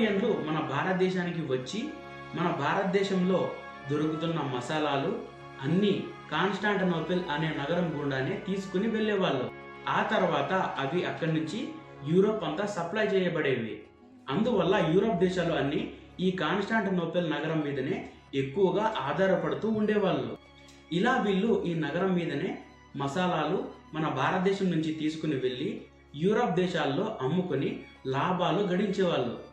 యూరోపియన్లు మన భారతదేశానికి వచ్చి మన భారతదేశంలో దొరుకుతున్న మసాలాలు అన్నీ కాన్స్టాంటనోపిల్ అనే నగరం గుండానే తీసుకుని వెళ్ళేవాళ్ళు. ఆ తర్వాత అవి అక్కడి నుంచి యూరోప్ అంతా సప్లై చేయబడేవి. అందువల్ల యూరోప్ దేశాలు అన్ని ఈ కాన్స్టాంటనోపిల్ నగరం మీదనే ఎక్కువగా ఆధారపడుతూ ఉండేవాళ్ళు. ఇలా వీళ్ళు ఈ నగరం మీదనే మసాలాలు మన భారతదేశం నుంచి తీసుకుని వెళ్ళి యూరోప్ దేశాల్లో అమ్ముకొని లాభాలు గడించేవాళ్ళు.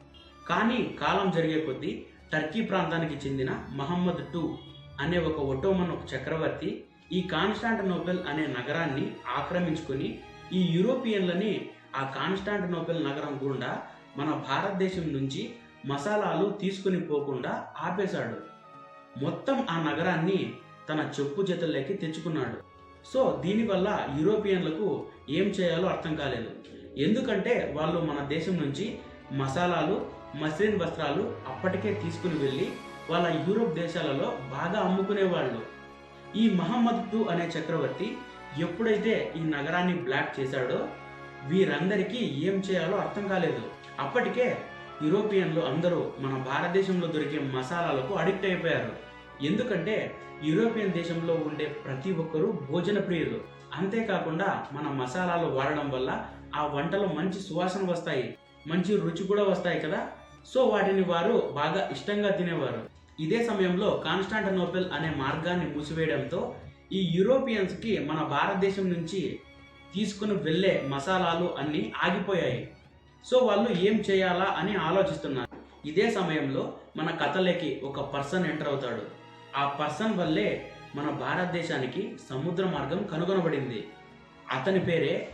కానీ కాలం జరిగే కొద్దీ టర్కీ ప్రాంతానికి చెందిన మహమ్మద్ టూ అనే ఒక ఒటోమన్ ఒక చక్రవర్తి ఈ కాన్స్టాంటినోపెల్ అనే నగరాన్ని ఆక్రమించుకొని ఈ యూరోపియన్లని ఆ కాన్స్టాంటినోపెల్ నగరం గుండా మన భారతదేశం నుంచి మసాలాలు తీసుకుని పోకుండా ఆపేశాడు. మొత్తం ఆ నగరాన్ని తన చెప్పు జతల్లోకి తెచ్చుకున్నాడు. సో దీనివల్ల యూరోపియన్లకు ఏం చేయాలో అర్థం కాలేదు. ఎందుకంటే వాళ్ళు మన దేశం నుంచి మసాలాలు మస్లిన్ వస్త్రాలు అప్పటికే తీసుకుని వెళ్ళి వాళ్ళ యూరోప్ దేశాలలో బాగా అమ్ముకునేవాళ్ళు. ఈ మహమ్మద్ అనే చక్రవర్తి ఎప్పుడైతే ఈ నగరాన్ని బ్లాక్ చేశాడో వీరందరికీ ఏం చేయాలో అర్థం కాలేదు. అప్పటికే యూరోపియన్లు అందరూ మన భారతదేశంలో దొరికే మసాలాలకు అడిక్ట్ అయిపోయారు. ఎందుకంటే యూరోపియన్ దేశంలో ఉండే ప్రతి ఒక్కరూ భోజన ప్రియులు అంతేకాకుండా మన మసాలాలు వాడడం వల్ల ఆ వంటలో మంచి సువాసన వస్తాయి. మంచి రుచి కూడా వస్తాయి కదా? సో వాటిని వారు బాగా ఇష్టంగా తినేవారు. ఇదే సమయంలో కాన్స్టాంటనోపెల్ అనే మార్గాన్ని మూసివేయడంతో ఈ యూరోపియన్స్కి మన భారతదేశం నుంచి తీసుకుని వెళ్ళే మసాలాలు అన్నీ ఆగిపోయాయి. సో వాళ్ళు ఏం చేయాలా అని ఆలోచిస్తున్నారు. ఇదే సమయంలో మన కథలోకి ఒక పర్సన్ ఎంటర్ అవుతాడు. ఆ పర్సన్ వల్లే మన భారతదేశానికి సముద్ర మార్గం కనుగొనబడింది. అతని పేరే